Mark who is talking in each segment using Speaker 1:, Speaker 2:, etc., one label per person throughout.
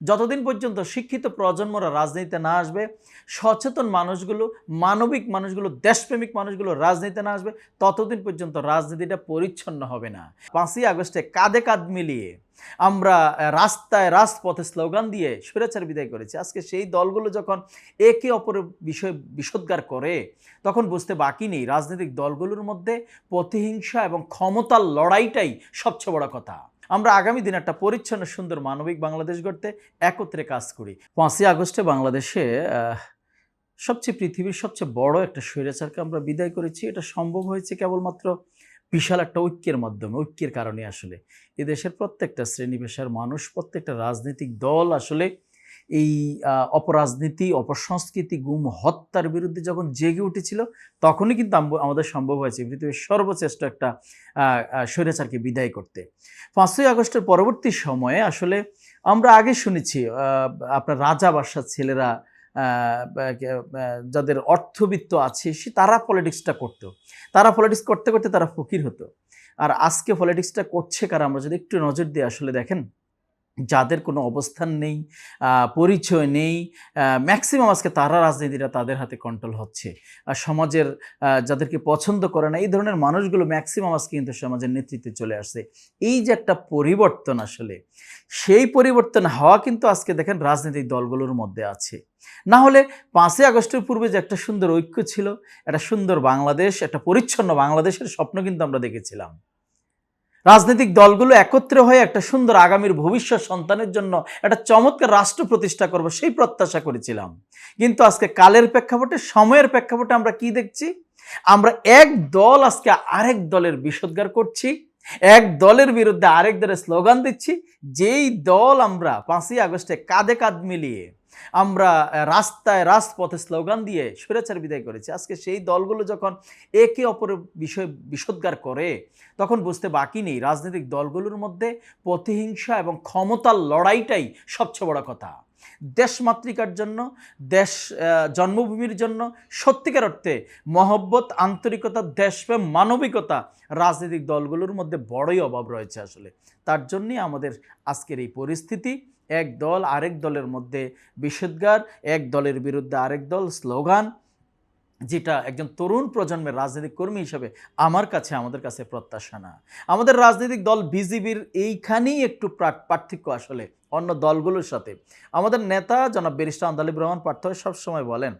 Speaker 1: যতদিন পর্যন্ত শিক্ষিত প্রজন্মরা রাজনীতিতে না আসবে, সচেতন মানুষগুলো, মানবিক মানুষগুলো, দেশপ্রেমিক মানুষগুলো রাজনীতিতে না আসবে, ততদিন পর্যন্ত রাজনীতিটা পরিচ্ছন্ন হবে না। পাঁচই আগস্টে কাঁধে কাঁধ মিলিয়ে আমরা রাস্তায় রাজপথে স্লোগান দিয়ে স্বৈরাচার বিদায় করেছি। আজকে সেই দলগুলো যখন একে অপরের বিষয়ে বিষোদ্গার করে, তখন বুঝতে বাকি নেই রাজনৈতিক দলগুলোর মধ্যে প্রতিহিংসা এবং ক্ষমতার লড়াইটাই সবচেয়ে বড় কথা। আমরা আগামী দিন একটা পরিচ্ছন্ন, সুন্দর, মানবিক বাংলাদেশ গড়তে একত্রে কাজ করি। পাঁচই আগস্টে বাংলাদেশে সবচেয়ে পৃথিবীর সবচেয়ে বড় একটা স্বৈরাচারকে আমরা বিদায় করেছি। এটা সম্ভব হয়েছে কেবলমাত্র বিশাল একটা ঐক্যের মাধ্যমে, ঐক্যের কারণে আসলে। এদেশের প্রত্যেকটা শ্রেণি পেশার মানুষ, প্রত্যেকটা রাজনৈতিক দল আসলে এই অপরাজনীতি, অপসংস্কৃতি, গুম, হত্যার বিরুদ্ধে যখন জেগে উঠেছিল, তখনই কিন্তু আমাদের সম্ভব হয়েছে পৃথিবীর সর্বশ্রেষ্ঠ একটা স্বৈরাচারকে বিদায় করতে। পাঁচই আগস্টের পরবর্তী সময়ে আসলে আমরা আগে শুনেছি আপনার রাজা বাসার ছেলেরা যাদের অর্থবিত্ত আছে, সে তারা পলিটিক্সটা করতো। তারা পলিটিক্স করতে করতে তারা ফকির হতো। আর আজকে পলিটিক্সটা করছে কারা, আমরা যদি একটু নজর দিয়ে আসলে দেখেন যাদের কোনো অবস্থান নেই পরিচয় নেই ম্যাক্সিমাম আজকে তারা রাজনীতিটা তাদের হাতে কন্ট্রোল হচ্ছে। আর সমাজের যাদেরকে পছন্দ করে না, এই ধরনের মানুষগুলো ম্যাক্সিমাম আজকে কিন্তু সমাজের নেতৃত্বে চলে আসছে। এই যে একটা পরিবর্তন আসলে, সেই পরিবর্তন হওয়া কিন্তু আজকে দেখেন রাজনৈতিক দলগুলোর মধ্যে আছে। না হলে পাঁচই আগস্টের পূর্বে যে একটা সুন্দর ঐক্য ছিল, একটা সুন্দর বাংলাদেশ, একটা পরিচ্ছন্ন বাংলাদেশের স্বপ্ন কিন্তু আমরা দেখেছিলাম। রাজনৈতিক দলগুলো একত্রে হয়ে একটা সুন্দর আগামীর ভবিষ্যৎ সন্তানের জন্য একটা চমৎকার রাষ্ট্র প্রতিষ্ঠা করব সেই প্রত্যাশা করেছিলাম। কিন্তু আজকে কালের প্রেক্ষাপটে, সময়ের প্রেক্ষাপটে আমরা কি দেখছি? আমরা এক দল আজকে আরেক দলের বিষদগার করছি। এক দলের বিরুদ্ধে আরেক দলের স্লোগান দিচ্ছি, যেই দল আমরা পাঁচই আগস্টে কাঁধে কাঁধ মিলিয়ে আমরা রাস্তায় রাজপথে স্লোগান দিয়ে স্বৈরাচার বিদায় করেছি, আজকে সেই দলগুলো যখন একে অপরের বিষয়ে বিষোদ্গার করে, তখন বুঝতে বাকি নেই, রাজনৈতিক দলগুলোর মধ্যে প্রতিহিংসা এবং ক্ষমতার লড়াইটাই সবচেয়ে বড় কথা। দেশমাতৃকার জন্য, দেশ জন্মভূমির জন্য, সত্যিকার অর্থে মহব্বত, আন্তরিকতা, দেশপ্রেম, মানবিকতা রাজনৈতিক দলগুলোর মধ্যে বড়ই অভাব রয়েছে আসলে। তার জন্যই আমাদের আজকের এই পরিস্থিতি, এক দল আরেক দলের মধ্যে বিষোদ্গার, এক দলের বিরুদ্ধে আরেক দল স্লোগান, যেটা একজন তরুণ প্রজন্মের রাজনৈতিক কর্মী হিসেবে আমার কাছে, আমাদের কাছে প্রত্যাশা না। আমাদের রাজনৈতিক দল বিজেপির এইখানেই একটু পার্থক্য আসলে অন্য দলগুলোর সাথে। আমাদের নেতা জনাব ব্যারিস্টার আন্দালিব রহমান পার্থ সবসময় বলেন,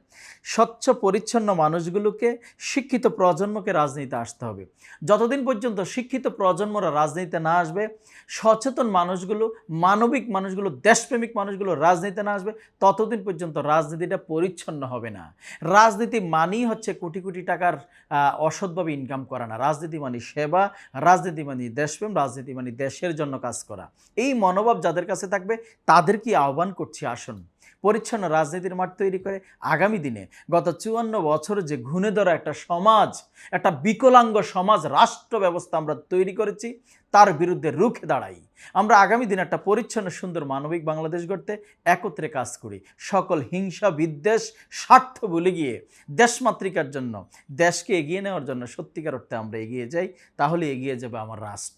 Speaker 1: স্বচ্ছ, পরিচ্ছন্ন মানুষগুলোকে শিক্ষিত প্রজন্মকে রাজনীতিতে আসতে হবে। যতদিন পর্যন্ত শিক্ষিত প্রজন্মরা রাজনীতিতে না আসবে, সচেতন মানুষগুলো, মানবিক মানুষগুলো, দেশপ্রেমিক মানুষগুলো রাজনীতিতে না আসবে, ততদিন পর্যন্ত রাজনীতিটা পরিচ্ছন্ন হবে না। রাজনীতি মানেই হচ্ছে কোটি কোটি টাকার অসৎভাবে ইনকাম করা না। রাজনীতি মানে সেবা, রাজনীতি মানে দেশপ্রেম, রাজনীতি মানে দেশের জন্য কাজ করা। এই মনোভাব যাদের কাছে থাকবে তাদেরকে আহ্বান করছি, আসুন। পরিচ্ছন্ন রাজনীতির মাঠ তৈরি করে আগামী দিনে গত চুয়ান্ন বছর যে ঘুণে ধরা একটা সমাজ, একটা বিকলাঙ্গ সমাজ, রাষ্ট্র ব্যবস্থা আমরা তৈরি করেছি, তার বিরুদ্ধে রুখে দাঁড়াই। আমরা আগামী দিনে একটা পরিচ্ছন্ন, সুন্দর, মানবিক বাংলাদেশ গড়তে একত্রে কাজ করি। সকল হিংসা, বিদ্বেষ, স্বার্থ ভুলে গিয়ে দেশমাতৃকার জন্য, দেশকে এগিয়ে নেওয়ার জন্য সত্যিকার অর্থে আমরা এগিয়ে যাই, তাহলে এগিয়ে যাবে আমার রাষ্ট্র।